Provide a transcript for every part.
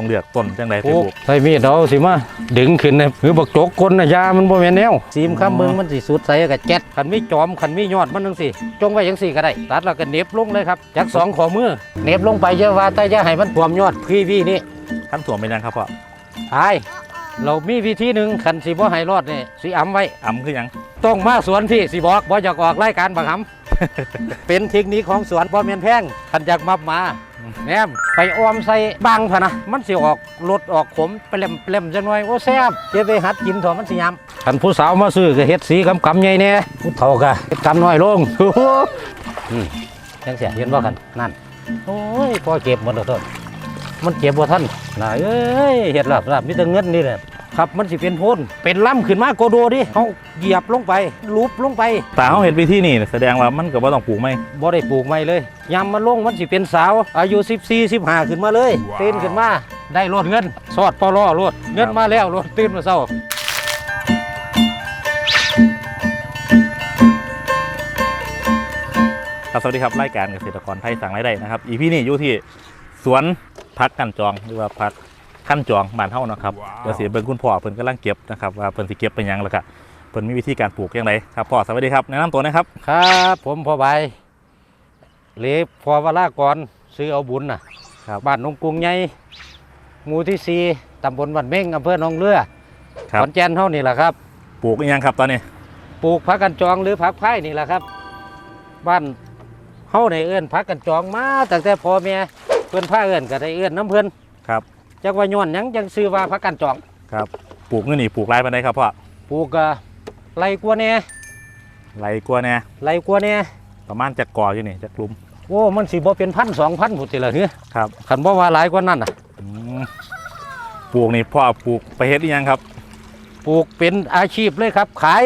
ต้องเลือกต้นจังไดไปปลูปกลูกใส่มีดเอาสิมาดึงขึ้นเนี่ยคือบักโจกกลน่ะยามันบ่แม่นแนวซีมข้ามเมืองมันสิสุดใส่กับแจ็ดคันมีจอมคันมียอดมันจังซี่จงไว้จังซี่ก็ได้ตัดแล้วก็เหน็บลงเลยครับจากสองขอมือเหน็บลงไปเยอะว่าแต่อย่าให้มันท่วมยอดพีวีนี่ขั้นถ่วมเป็นยังครับพ่อทายเรามีวิธีหนึ่งคันสิบ่ให้รอดนี่สิอำไว้อ่ำคือหยังต้องมาสวนพี่สิบอกบ่อยากออกรายการบังคับเป็นเทคนิคของสวนบ่แม่นแพงคันอยากมับมา แหนมไปออมใส่บางพะนะมันสิออกรสออกขมเปลมเปลมจังหน่อยโอ้แซ่บเจะไปหัดกินเถอะมันสิยำคันผู้สาวมาซื้อก็เฮ็ดสีกำกำใหญ่แน่ผู้เฒ่าก็เฮ็ดกำน้อยลงอืมจังเสียเห็นบ่กันนั่นโอ้ยพอเก็บหมดแล้วเถอะมันเก็บบ่ทันน่าเอ้ยเฮ็ดลาบลาบมีแต่เงินนี่แหละ ครับมันสิเป็นโพนเป็นล่ำขึ้นมาโกโดดิเฮาเหยียบลงไปลูบลงไปตาเขาเห็นวิธีนี่แสดงว่ามันก็บ่ต้องปลูกไหมบ่ได้ปลูกใหม่เลยยามมันลงมันสิเป็นสาว อายุ 14 15ขึ้นมาเลยตื่นขึ้นมาได้รถเงิน สอดปอล่อรถเงินมาแล้วรถตื่นมาเช้าครับสวัสดีครับรายการเกษตรกรไทยสั่งรายได้นะครับอีพี่นี่อยู่ที่สวนพักกันจองหรือว่าพัก ขั้นจองบ้านเฮานะครับเดี๋ยวสิเบิ่งคุณพ่อเพิ่นกำลังเก็บนะครับว่าเพิ่นสิเก็บเป็นหยังแล้วก็เพิ่นมีวิธีการปลูกอย่างไรครับพ่อสวัสดีครับแนะนำตัวหนะครับครับผมพ่อใบหรือพ่อวรากรซื้อเอาบุญน่ะครับบ้านนงกรุงใหญ่หมู่ที่4ตำบลบ้านเม้งอำเภอหนองเรือครับขอนแก่นเฮานี่แหละครับ ปลูกอีหยังครับตอนนี้ปลูกผักกันจองหรือผักไผ่นี่แหละครับ บ้านเฮาในเอื้อนผักกันจองมาตั้งแต่พ่อแม่เพิ่นพาเอื้อนก็ได้เอื้อนน้ำเพิ่นครับ จักว่าย้อนหยังจังซื้อว่าผักกันจองครับปลูกเงินนี่ปลูกไรปานใดครับพ่อปลูกก็ไรกว่าแหน่ไรกลัวแน่ไรกว่าแหน่ประมาณจักก่ออยู่นี่จักหลุมโอ้มันสิบ่เป็นพันสองพันพุ่นติละเฮ้ยครับคันบ่ว่าหลายกว่านั้นน่ะอืมปลูกนี่พ่อปลูกไปเฮ็ดอีหยังครับ ปลูกเป็นอาชีพเลยครับ ขาย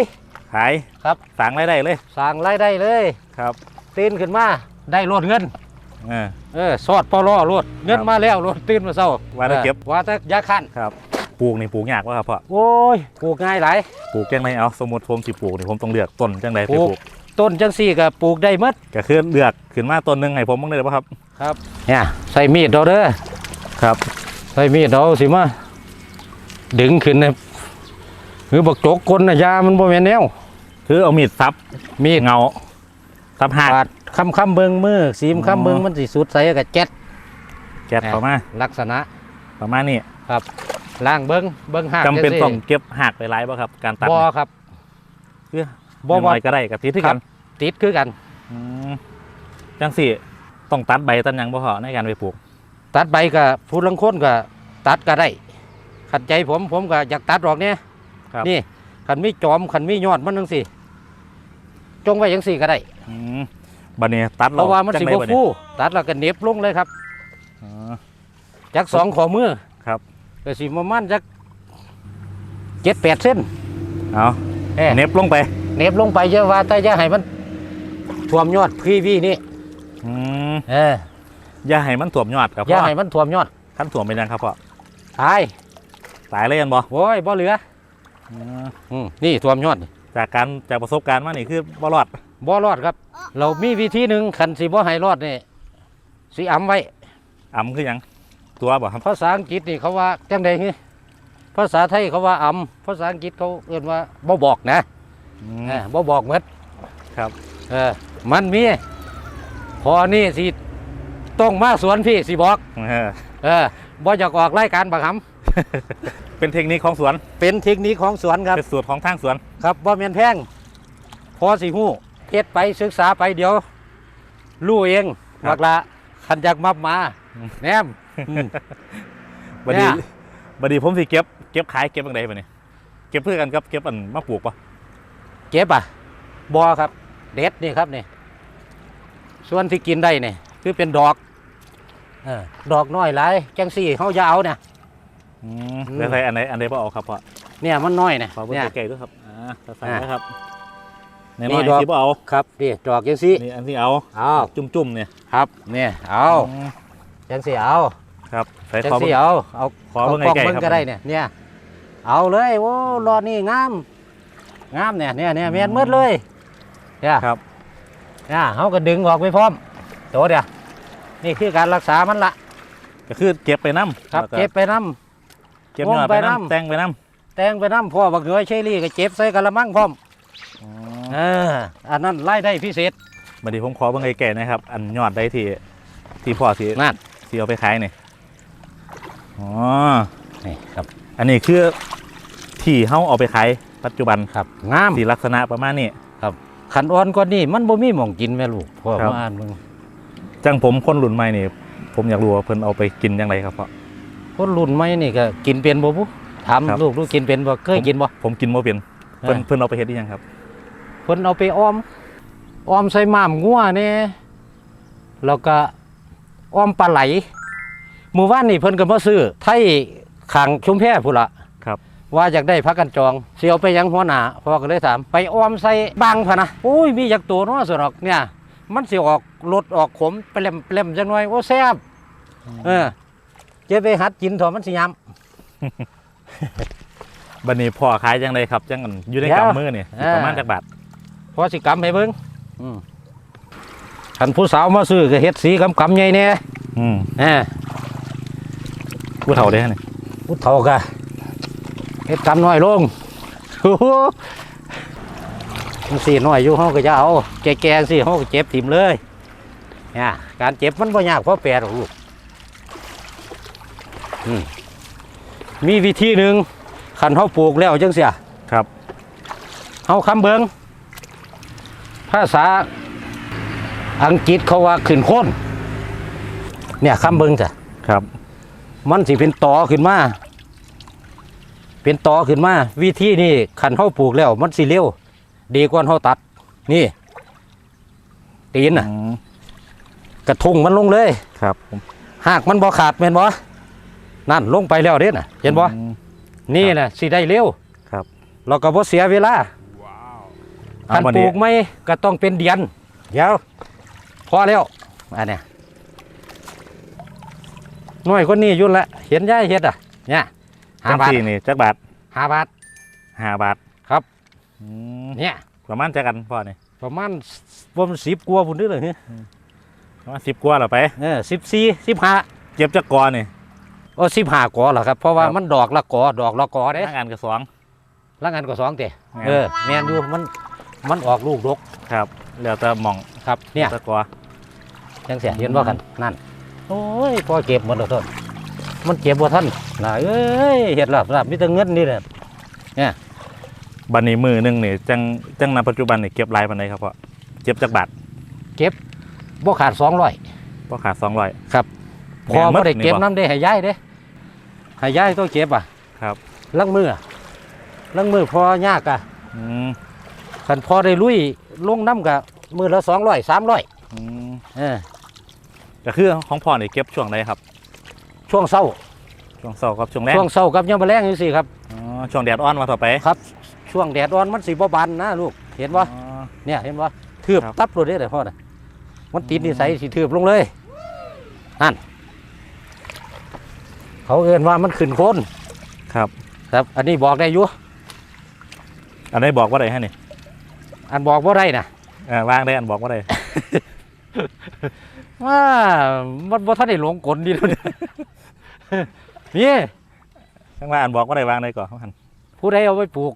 ขายครับ สั่งรายได้เลย สร้างรายได้เลย ครับ ตื่นขึ้นมาได้รถเงิน เออเออสอดปอล่อรถเงินครับมาแล้วรถตื่นมาเช้าว่าแต่เก็บออว่าแต่ยาคันครับปลูกนี่ปลูกยากวะครับพ่อโอ้ยปลูกง่ายหลายปลูกจังไรเอาสมมติผมสิปลูกนี่ผมต้องเลือกต้นจังไรไปปลูปกลูกต้นจังซี่ก็ปลูกได้หมดก็คือเลือกขึ้นมาต้นหนึงให้ผมบ้างได้ป่ะครับครับเนี่ยใส่มีดเราเด้อครับใส่มีดเราสิมาดึงขึ้นเนี่ยคือบักโจกกลน่ะยามันบ่แม่นแนวคือเอามีดซับมีดเงาซับหักปาด คำคำเบิงมือสีมอ๋อคำเบิงมันสิสุดใส่กับแจ็ดแก๊สเข้ามาลักษณะประมาณนี้ล่างเบิงเบิงหักจำเป็นจัซี่ต้องเก็บหักไปไล่ป่ะครับ การตัดบ่เนี่ยครับคือบ่บ่บ่บ่อยก็ได้กับติดที่ครักับนติดคือกันอืมจังสี่ต้องตัดใบตัดหยังบ่พอในการไปปลูก ตัดใบก็ผู้ลังคนก็ตัดก็ได้ขัดใจผมผมก็อยากตัดออกเนี่ยครับนี่ขันมีจอมขันมียอดมันจังสิจงไว้จังสี่ก็ได้อืม บัดนี้ตัดเพราะว่ามันจัสิงบไดบัดนี้ฟูตัดแล้วก็เหน็บลงเลยครับอ๋อจากสองขอมือครับก็สิประมาณจากเจ็ดแปดเส้นเอาเอ้ยเน็บลงไปเหน็บลงไปเยอะว่าแต่อย่าให้มันท่วมยอดพีวีนี่อืมเอออย่าให้มันถ่วมยอดครับอย่าพ่อให้มันท่วมยอดขั้นถ่วมเป็นหยังครับพ่อตายตายเลยกันบ่โอ้ยบ่เหลืออืมอืมนี่ท่วมยอดนี่จากการจากประสบการณ์มานี่คือบ่รอด บ่รอดครับ เรามีวิธีหนึ่งคันสิบ่ให้รอดนี่สิอำไว้อ่ำคือหยังตัวบ่ครับภาษาอังกฤษนี่เขาว่าจังไดฮึภาษาไทยเขาว่าอำภาษาอังกฤษเขาเอ่นว่าบ่บอกนะอืมเออบ่บอกหมดครับ เออมันมีพอนี่สิต้องมาสวนพี่สิบอก เออเออบ่อยากออกรายการบักหเป็นเทคนิคของสวนำเป็นเทคนิคของสวนครับ เป็นสูตรของทางสวนครับบ่แม่นแพงพอสิฮู้เฮ็ดไปศึกษาไปเดี๋ยวรู้เองบักละคันอยากมับมาแนมอืมบัดนี้เนี่ยบัดนี้ผมสิเก็บเก็บขายเก็บจังไดบัดนี้ เก็บเพื่อกันกับเก็บอันมาปลูกปะเก็บอะบอครับ เด็ดนี่ครับนี่ส่วนที่กินได้นี่คือเป็นดอกเออดอกน้อยหลายจังสี่เขาจะเอาเนี่ยอืมอืมแล้วใส่อันไหนอันใดบ่เอาครับพ่อเนี่ยมันน้อยเนี่ยขอเบิ่งเนี่ยใกล้ๆด้วยครับอ่าใส่อ่านะครับ ในนี่น้อยดอกที่บ่เอาครับนี่ดอกจังสี่นี่อันที่เอาเอาจุ่มๆเนี่ยครับเนี่ยเอามจังสี่เอาครับใส่จังขอเบิ่สี่งเอาเอาขอเบิ่งกล้องใกล้ๆเบิ่งครับก็ได้เนี่ยเนี่ยเอาเลยโอ้รอดนี่งามงามเนี่ยเนี่ยเนี่ยเมียนมืดเลยเนี่ยครับเนี่ยเขาก็ดึงออกไปพร้อมโตเดียวนี่คือการรักษามันละก็คือเก็บไปน้ำครับแล้วก็เก็บไปน้เก็บยอดงมไปไปน้ำนำแต่งไปน้ำแตงไปน้ำพ่อบักเหงยเชอรี่ก็เจ็บใส่กระมังพร้อมำอ๋อ เอออันนั้นรายได้พิเศษบัดนี้ผมขอเบิ่งไก่ๆนะครับ อันยอดได้ที่ที่พ่อสินั่นสิเอาไปขายนี่อ๋อนี่ครับ อันนี้คือที่เฮาเอาไปขายปัจจุบันครับงามสีลักษณะประมาณนี้ขันอ่อนกว่านี้มันบ่มีหม่องกินแม่ลูกพ่อครับมาอ่านมึงจังผมคนรุ่นใหม่นี่ ผมอยากรู้ว่าเพิ่นเอาไปกินยังไงครับพ่อคนรุ่นใหม่นี่ก็กินเป็นบ่บุถามครับลูกลูกกินเป็นบ่เคยกินบ่ผมกินบ่เป็นเพิ่นเออเพิ่นเอาไปเฮ็ดอีหยังครับ เพิ่นเอาไปอ้อมอ้อมใส่ม้ามงัวนี่แล้วก็อ้อมปลาไหลหมู่บ้านนี่เพิ่นก็มาซื้อไทยขังชุมแพพุ่นละครับ ว่าอยากได้พักกันจองเสียวไปยังหัวหน้าพ่อก็เลยถาม ไปอ้อมใส่บางพะนะโอ้ยมีอยากตัวเนาะสนอกเนี่ย มันสิออกรสออกขมเปลมเปลมจังหน่อยโอ้แซ่บเออเจะไปหัดกินเถอะมันสิยำบัดนี้พ่อขายจังไดครับจังอันอยู่ในเดี๋ยวกำมือนี่สิประมาณอ่าจักบาท พอสิกำให้เบิ่งอืมคันผู้สาวมาซื้อก็เฮ็ดสีกำกำๆใหญ่แน่อืมเออผู้เฒ่าได้ฮะนี่ผู้เฒ่ากะเฮ็ดกำน้อยลงโอ้โหมันสีน้อยอยู่เฮาก็จะเอา แก่ๆสิเฮาก็เจ็บถิ่มเลยเนี่ยการเจ็บมันบ่ยากเพราะแปรหรอกลูกอืมมีวิธีหนึ่งคันเฮาปลูกแล้วจังเสียครับเฮาคำเบิง ภาษาอังกฤษเขาว่าขึ้นโคนเนี่ยคำเบิงจ้ะครับ มันสิเป็นตอขึ้นมา เป็นตอขึ้นมา วิธีนี่ขันเฮาปลูกแล้ว มันสิเร็วดีกว่าเฮาตัด นี่ ตีนน่ะอืมกระทุงมันลงเลย ครับผมหากมันบ่ขาดแม่นบ่นั่นลงไปแล้วเด้น่ะ เห็นบ่อืมนี่น่ะสิได้เร็วครับเราก็บ่เสียเวลาเอา คันบัดปลูนี้กไม่ก็ต้องเป็นเดือนเดี๋ยวพอแล้วอันเนี้ยน้อยคนนี้อยุ่นละเห็นยายเฮ็ดอะเนี่ยห้าจังบาทซี่นี่จักบาทห้าบาทห้าบาทครับอืมเนี่ยประมาณจักกันพ่อนี่ประมาณประมาณสิบกว่าพุ่นนี่เลยประมาณ10กว่าแล้วไปเออสิบสี่สิบห้าเก็บจักกอนี่โอ้สิบห้ากอเหรอครับเพราะว่าครับมันดอกละกอดอกละกอเด้ทางานก็สองละงานก็สองเตะแม่นเออแมนดูมัน มันออกลูกดกครับแล้วแต่หม่องครับเนี่ยตะกอจังเสียเห็นว่ากันนั่นโอ้ยพอเก็บหมดแล้วท่านมันเก็บบ่ทันน่ะเอ้ยเห็ดหลับหลับมีแต่เงินนี่แหละบัดนี้มือหนึงนี่จังจังณปัจจุบันนี่เก็บหลายปานใดครับพ่อเก็บจักบาทบ่ขาดสองร้อยบ่ขาด200ครับพอบ่ได้เก็บน้ำได้ให้ย้ายเด้ให้ย้ายต้องเก็บอะครับลังมืออะลังมือพอยากอะ อืมคันพอได้ลุยลงน้ำกับมือละสองร้อยสามร้อยอืมเออก็คือของพ่อนี่เก็บช่วงใดครับ ช่วงเศร้า ช่วงเช้ากับช่วงแรกช่วงเศร้ากับยังมาแรงอยู่สิครับ อ๋อช่วงแดดอ่อนมาต่อไปครับ ช่วงแดดร้อนมันสีบ่บานนะลูก เห็นบ่อ๋อเนี่ยเห็นบ่ทืบครับ ตับรถได้เลยพ่อน่ะมันติดนิสัยสิทืบลงเลยนั่นเขาเอินว่ามันขึ้นโคนครับ ครับ อันนี้บอกได้อยู่อันนี้บอกว่าไดฮะนี่ อันบอกว่าได้นะเออวางได้อันบอกว่าไดว่ามันบ่ทันได้หลงกลดีแล้วเนี่ยนี่ข้างล่างอันบอกว่าไดวางได้ก่อนหันผู้ใดเอาไปปลูก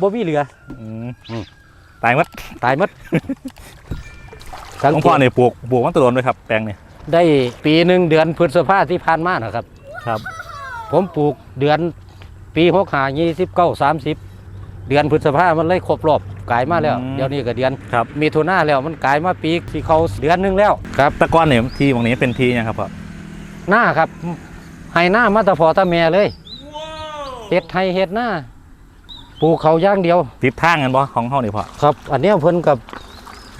บ่มีเหลือ อืมอืม ตายหมัดตายหมดของพ่อนี่ปลูกปลูกมันตะโดนเลยครับแปลงนี่ได้ปีหนึ่งเดือนพฤษภาที่ผ่านมานะครับ ครับ ผมปลูกเดือนปีหกหายี่สิบเก้าสามสิบ เดือนพฤษภามันเลยครบรอบกลายมาแล้วเดี๋ยวนี้ก็เดือนครับมีทุนาแล้วมันกลายมาปีที่เขาเดือนหนึงแล้วครับแตะก้อนเนี่ยทีตรงนี้เป็นทียังครับพ่อหน้าครับให้หน้ามาแตะพอตะแม่เลยเฮ็ดไทยเฮ็ดหน้าปลูกเขาอย่างเดียวติดทางกันบ่ของเฮานี่พ่อครับ อันเนี้ยเพิ่นกับ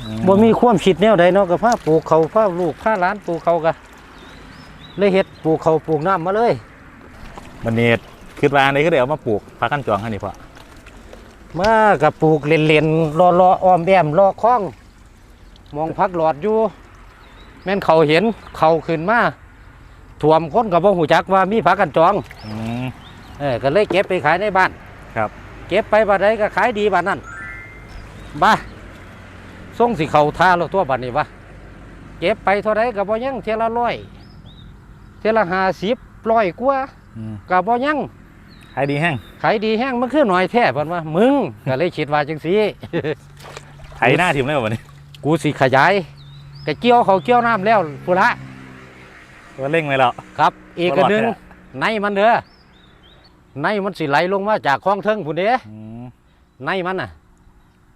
อืบ่มีความคิดแนวใดเนาะกับผ้าปลูกเขาผ้าลูกผ้าหล้านปลูกเขากะเลยเฮ็ดปลูกเขาปลูกน้ำมาเลยมันนี่คิดว่าอันนี้ก็เดี๋ยวมาปลูกพักกันจองให้นี่พ่อ มากับปลูกเล่นๆรอรอๆอ้อมแอมรอคล้อง มองพักหลอดอยู่ แม่นเขาเห็นเขาขึ้นมาถ่วมคนกับบ่หูจักว่ามีพักกันจองอืม เออก็เลยเก็บไปขายในบ้านครับ เก็บไปบัดใดก็ขายดีบัดนั้นบ้าส่งสิเขาท่าแล้วตัวบัดนี้วะเก็บไปเท่าไรก็บ่ยังเทยละร้อยเทอละห้าสิบร้อยกว่า อืมก็บ่ยัง ขายดีแห้งขายดีแห้งมันคือหน่อยแท้เพิ่นว่า มึงก็เลยคิดว่าจังซี่ไถหน้าทีมได้บ่วันนี้ กูสิขยายก็เกี่ยวเขาวเกี่ยวน้ำแล้วพุ่นละตัวเร่งไว้แล้ว ครับ อีกอันหนึงบ่รอดแท้ในมันเด้อในมันสิไหลลงมาจากคลองเทิงพุ่นเด้อืมในมันน่ะ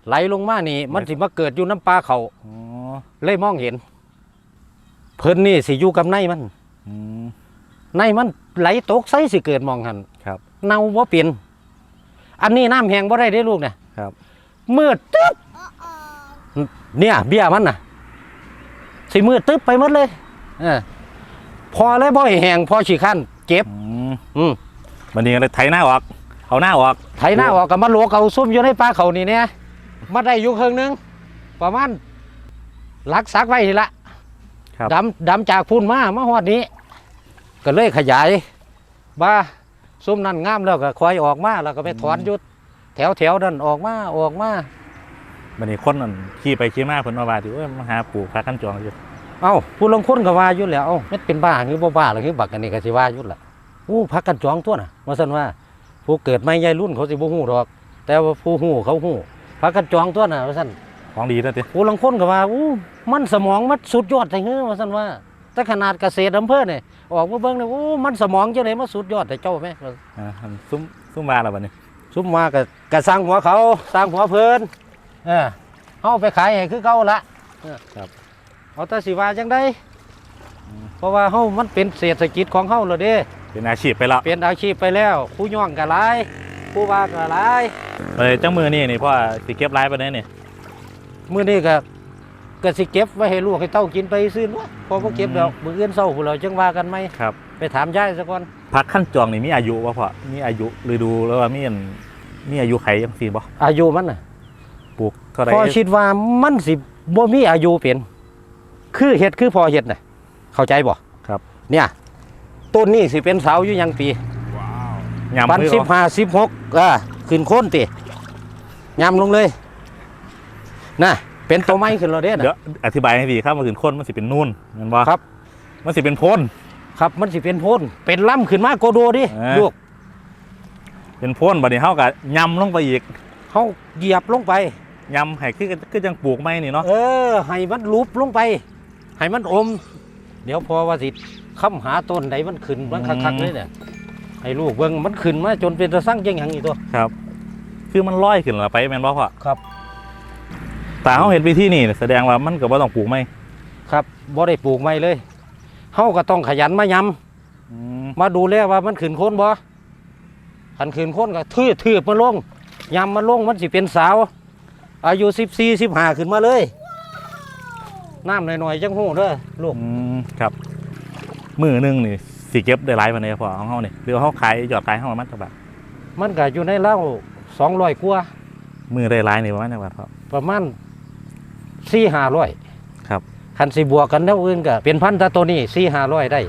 ไหลลงมานี่ มันสิมาเกิดอยู่น้ำปลาเขาอ๋อเลยมองเห็น เพิ่นนี่สิอยู่กับในมัน อืม ในมันไหลตกใสสิเกิดมองหันครับ เน่าบ่เป็นอันนี้น้ำแห้งบ่ได้ได้ลูกเนี่ยครับ มืดตึ๊บเนี่ยเบี้ยมันน่ะสิมืดตึ๊บไปหมดเลยเออพอเลยบ่ให้แห้งพอฉีคันเจ็บอืมอืมวันนี้ก็เลยไถหน้าออก เอาหน้าออก ไถหน้าออกกับมาโหลกเอาซุ่มอยู่ในปลาเขานี่เนี่ยมาได้อยู่ครึ่งหนึงประมาณลักซักไว้ทีละครับดำดำจากพุ่นมามาฮอดนี้ ก็เลยขยายว่า ซุ่มนั่นงามแล้วก็คอยออกมาแล้วก็ไปถอนอยุดแถวแถวๆนั่นออกมาออกมาวันนี้คนนั่นขี่ไปขี่มาเพิ่นมาว่าดิว่ามาหาปลูกพักขั้นจองอยู่เอ้าผู้ลงคนก็ว่าอยู่แล้วเอ้ามันเป็นบ้าหรือบ่บ้าหรือบักอันนี้ก็สิว่าอยู่ล่ะอู้พักกันจองตัวน่ะว่าซั่นว่า ผู้เกิดใหม่ใหญ่รุ่นเขาสิบ่ฮู้ดอก แต่ว่าผู้ฮู้เขาฮู้พักกันจองตัวน่ะว่าซั่นของดีแล้วติผู้ลางคนก็ว่าอู้มันสมองมันสุดยอดแต่เฮ้อว่าซั่นว่า แต่ขนาดเกษตรอำเภอเนี่ยออกมาเบิ่งเนี่ยอู้มันสมองจังได๋มาสุดยอดแต่เจ้าแม่อ่าซุ้มซุ้มมาแล้วบัดนี้ซุมมาก็ก็สร้างหัวเขาสร้างหัวเพิ่นเออเฮาไปขายให้คือเก่าละเออครับเอาแต่สิว่าจังได๋เพราะว่าเฮามันเป็นเศรษฐกิจของเฮาแล้วเด้เป็นอาชีพไปแล้วเป็นอาชีพไปแล้วผู้ย่องก็หลายผู้ว่าก็หลายเลยจังมือนี่นี่พ่อสิเก็บรายไปได้นี่มื้อนี้ก็ ก็สิเก็บไว้ให้ลูกให้เต้ากินไปซื่อเนาะพอบ่เก็บแล้วมื้ออื่นเช้าพุ่นเราจังว่ากันไหมครับ ไปถามยายซะก่อนพักขั้นจองนี่มีอายุบ่พ่อมีอายุฤดูแล้วว่ามีอันมีอายุไขจังซี่บ่อายุมันน่ะปลูกเท่าใดพอคิดว่ามันสิบ่มีอายุเป็นคือเฮ็ดคือพอเฮ็ดน่ะเข้าใจบ่ครับ เนี่ยต้นนี้สิเป็นเสาอยู่ยังปียำปันคือสิบห้าสิบหกอ่าขึ้นโค้นติยำลงเลยน่ะ เป็นตัวไม้ขึ้นแล้วเด้เดี๋ยน่ะวอธิบายให้ดีครับมันถึงคนมันสิเป็นนูนแมันบ่ครับ มันสิเป็นโพ้นครับ มันสิเป็นโพนเป็นล่ำขึ้นมาโกโดดิเออลูกเป็นโพ้นบัดนี้เฮาก็ยำลงไปอีกเขาเหยียบลงไป ยำให้คือคือจังปลูกไม้นี่เนาะเออ ให้มันลุบลงไป ให้มันอม เดี๋ยวพอว่าสิค้ำหาต้นใดมันขึ้นมันคักๆเลยเนี่ยให้ลูกเบิ่งมันขึ้นมาจนเป็นตะสั่งจังหยังอีกตัว ครับ คือมันลอยขึ้นแล้วไปแม่นบ่พ่อครับ แต่เฮาเห็นวิธีนี่แสดงว่ามันก็บ่ต้องปลูกไม้ครับบ่ได้ปลูกไม้เลยเฮาก็ต้องขยันมายำอืมมาดูแลว่ามันขึ้นโคนบ่ขันขึ้นโคนก็ทื่อทื่อมันลงยำมันลงมันสิเป็นสาว อายุสิบสี่สิบห้าขึ้นมาเลยน้ำหน่อยๆจังหูเด้อลูกอืมครับ มือหนึงนี่สิเก็บได้หลายปานใดพ่อของเฮานี่หรือว่าเฮาขายยอดขายเฮามันจักบาทมันก็อยู่ในเล่าสองร้อยกว่ามือได้หลายนี่ประมาณจักบาทพ่อประมาณ สี่ห้าร้อยครับคันสิบวกกันแล้วอื่นก็เป็นพันแตะตัวนี้สี่ห้าร้อยได้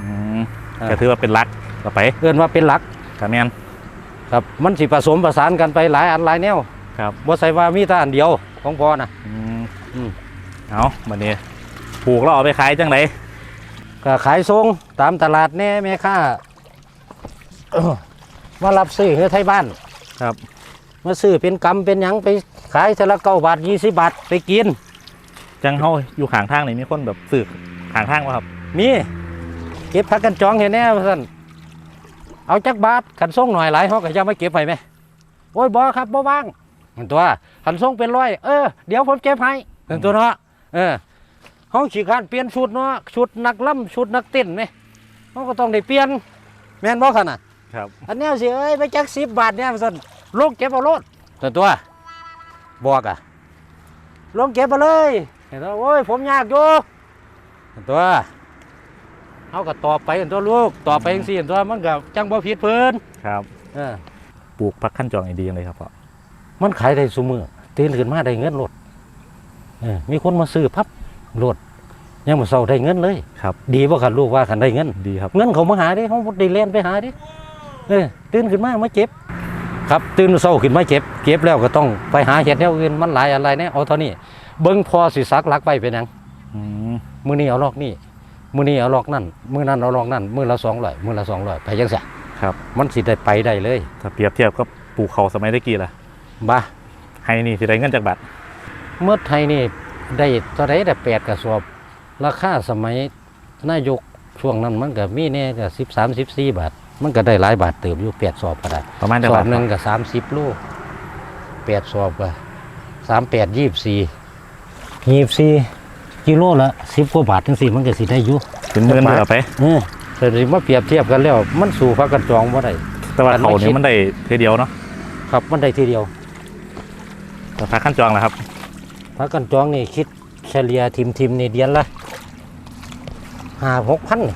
อืมอ่าก็ถือว่าเป็นหลักต่อไปเอินว่าเป็นหลักก็แม่น ครับมันสิผสมประสานกันไปหลายอันหลายแนวครับ บ่ใส่ว่ามีแต่อันเดียวของพอนะ อืมอืม เอาบัดนี้ปลูกแล้วเอาไปขายจังไดก็ขายทรงตามตลาดแน่แม่ค้ามารับซื้อเฮือไทยบ้าน ครับ มาซื้อเป็นกำเป็นหยังไปขายเทละเก้าบาทยี่สิบบาทไปกิน จังเฮาอยู่ข้างทางนี่มีคนแบบซื้อข้างทางบ่ครับ มีเก็บพักกันจองเห็นแน่ท่าซั่นเอาจักบาทขันส่งหน่อยหลายเขาก็จะไม่เก็บไปไหมโอ้ยบอครับบ่ว่างมันตัวขันส่งเป็นร้อยเออเดี๋ยวผมเก็บให้เป็นตัวเนาะเออเขาขี่ขานเปลี่ยนชุดเนาะชุดนักล่ำชุดนักเต้นไหมเขาก็ต้องได้เปลี่ยนแม่นบ่ขนาดครับ อันเนี้ยสิเอ้ยไปจักสิบบาทเนี่ยสั่นลงเก็บเอารถตัวตัวบอกอะลงเก็บมาเลยเห็นตัวโอ้ยผมยากอยู่เห็นตัวเอาก็ตอบไปเห็นตัวลูกตอบไปจังซี่เห็นตัวมันก็จังบ่ผิดเพิ่นครับเออปลูกพักขั้นจองอีกดีจังเลยครับพ่อมันขายได้ซุมือตื่นขึ้นมาได้เงินรถเออมีคนมาซื้อพับรถยังมาเศร้าได้เงินเลยครับ ดีบ่คันลูกว่าคันได้เงินดีครับเงินเขามาหาดิเขาบ่ได้เล่นไปหาดิเออตื่นขึ้นมามาเจ็บ ครับตื่นเช้าขึ้นมาเจ็บ เก็บแล้วก็ต้องไปหาเห็ดแนวอื่นมันหลายอะไรเนี่ยเอาเท่านี้ เบิ้งพอสิซักลักไปเป็นหยังอืมมื้อนี้เอาลอกนี่มื้อนี้เอาลอกนั่นมื้อนั้นเอาลอกนั่นมื้อละ200มื้อละ200ไปจังซี่ครับ มันสิได้ไปได้เลยถ้าเปรียบเทียบกับปลูกเขาวสมัยตะกี้ล่ะบ่าให้นี่สิได้เงินจากบาทเมื่อไทยนี่ได้เท่าไรได้แปดกระสอบ ราคาสมัยนายกช่วงนั้นมันก็มีเนี่ยก็สิบสามสิบสี่บาท มันก็ได้หลายบาทเติมอยู่แปดสอบก็ได้ประมาณสจากาอบบทหนึ่งก็สามสิบลูกแปดสอบก็สามแปดยี่สิบสี่ ยี่สิบสี่กิโลละสิบกว่าบาททั้งสี่มันก็สิได้อยู่เป็นหมื่นเลยเอาไปเออแต่ที่มาเปรียบเทียบกันแล้ว มันสู่พักกันจองว่าได้แต่ว่าอันไม่เขาคินี่ดมันได้เทเดียวเนาะครับมันได้ทีเดียวแต่พักขั้นจองล่ะครับพักกันจองนี่คิดเฉลี่ยทีมทีมนี่เดือนละห้าหกพันนี่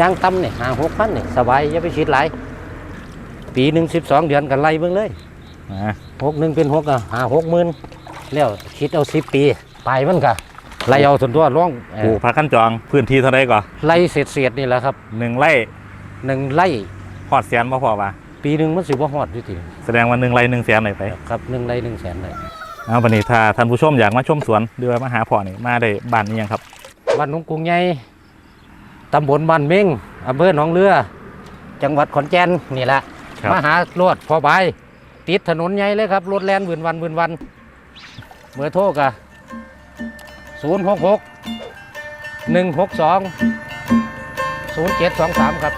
ย่างต่ำนี่ห้าหกพันนี่สบายอย่าไปคิดหลายปีหนึ่งสิบสองเดือนกันไล่เบิ่งเลยอ่าหกหนึ่งเป็นหกอะห้าหกหมื่นแล้วคิดเอาสิบปี ไปมันกะไล่เอาส่วนตัวร่องเอ่ปลูอกพักขั้นจองพื้นที่เท่าไรก่อนไล่เศษเศษๆนี่แหละครับหนึ่งไร่หนึ่งไล่พอดแสนบ่พอป่ะปีหนึ่งมันสิบ่ฮอดอยู่ทีแสดงว่าหนึ่งไร่หนึ่งแสนเลยไปครับหนึ่งไล่หนึ่งแสนเลยเอาวันนี้ถ้าท่านผู้ชมอยากมาชมสวนหรือว่ามาหาพ่อนี่มาได้บ้านนี้ยังครับบ้านหนองกรุงใหญ่ตำบลบ้านเม้งอำเภอหนองเรือ จังหวัดขอนแก่นนี่แหละครับมาหารถพอบายติดถนนใหญ่เลยครับรถแล่นวืนวันวืนวันเบอร์โทรกะ ศูนย์หกหกหนึ่งหกสองศูนย์เจ็ดสองสามครับ